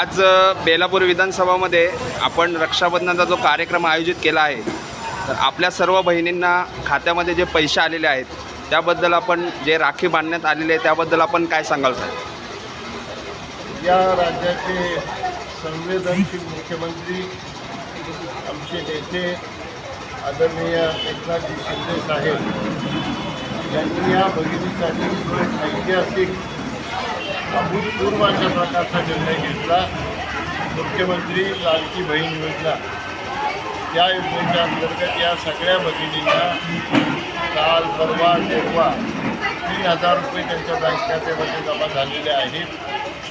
आज बेलापूर विधानसभामध्ये आपण रक्षाबंधनाचा जो कार्यक्रम आयोजित केला आहे तर आपल्या सर्व बहिणींना खात्यामध्ये जे पैसे आलेले आहेत त्याबद्दल आपण जे राखी बांधण्यात आलेले आहे त्याबद्दल आपण काय सांगाल साहेब? या राज्याचे संवेदनशील मुख्यमंत्री आमचे नेते आदरणीय एकनाथजी शिंदे साहेब यांनी या भगिनीसाठी ऐतिहासिक अभूतपूर्व अशा प्रकारचा निर्णय घेतला. मुख्यमंत्री लाडकी बहीण योजना. या योजनेच्या अंतर्गत या सगळ्या भगिनींना काल परवा तेरवा तीन हजार रुपये त्यांच्या बँक खात्यामध्ये जमा झालेले आहेत.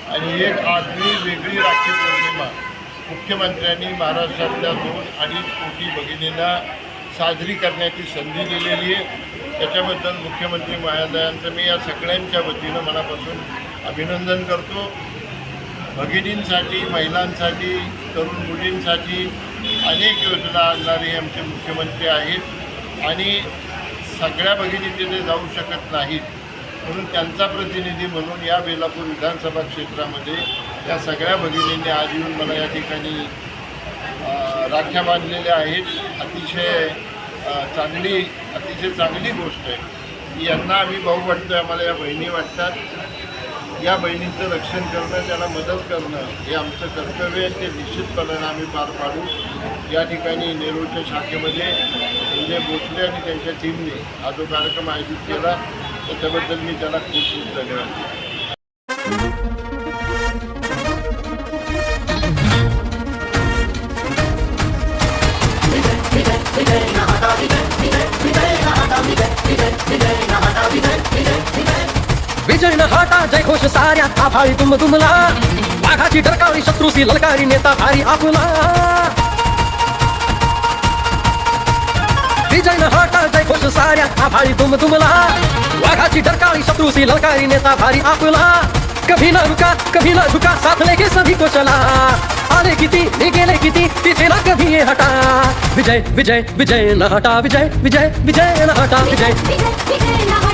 आणि एक आगळी वेगळी राखी पौर्णिमा. मुख्यमंत्र्यांनी महाराष्ट्रातल्या दोन अडीच कोटी भगिनींना साजरी करण्याची संधी दिलेली आहे. त्याच्याबद्दल मुख्यमंत्री महोदयांचं मी या सगळ्यांच्या वतीनं मनापासून अभिनंदन करतो. भगिनींसाठी महिलांसाठी तरुण मुलींसाठी अनेक योजना आणणारे आमचे मुख्यमंत्री आहेत आणि सगळ्या भगिनी तिथे जाऊ शकत नाहीत. म्हणून त्यांचा प्रतिनिधी म्हणून या बेलापूर विधानसभा क्षेत्रामध्ये या सगळ्या भगिनींनी आज येऊन मला या ठिकाणी राख्या बांधलेल्या आहेत. अतिशय चांगली अतिशय चांगली गोष्ट आहे. की यांना आम्ही भाऊ वाटतो आम्हाला या बहिणी वाटतात. या बहिणीचं रक्षण करणं त्याला मदत करणं हे आमचं कर्तव्य आहे ते निश्चितपणाने आम्ही पार पाडू या ठिकाणी नेरूळच्या शाखेमध्ये संजय भोसले आणि त्यांच्या टीमने हा जो कार्यक्रम आयोजित केला त्याच्याबद्दल मी त्याला खूप खूप धन्यवाद देतो. विजय न हाटा जय घोष साऱ्या आभाळी तुम तुमला वाघाची डरकाळी शत्रूसी ललकारी नेता भारी आपुला हाटा जय घोष साऱ्या आभाळी तुम तुमला वाघाची ललकारी नेता भारी आपुला कभी ना रुका, कभी ना झुका, साथ लेके सभी को चला. आले किती निगेले किती पीछे ना कभी ये हटा. विजय विजय विजय ना हटा, विजय विजय विजय न हटा, विजय.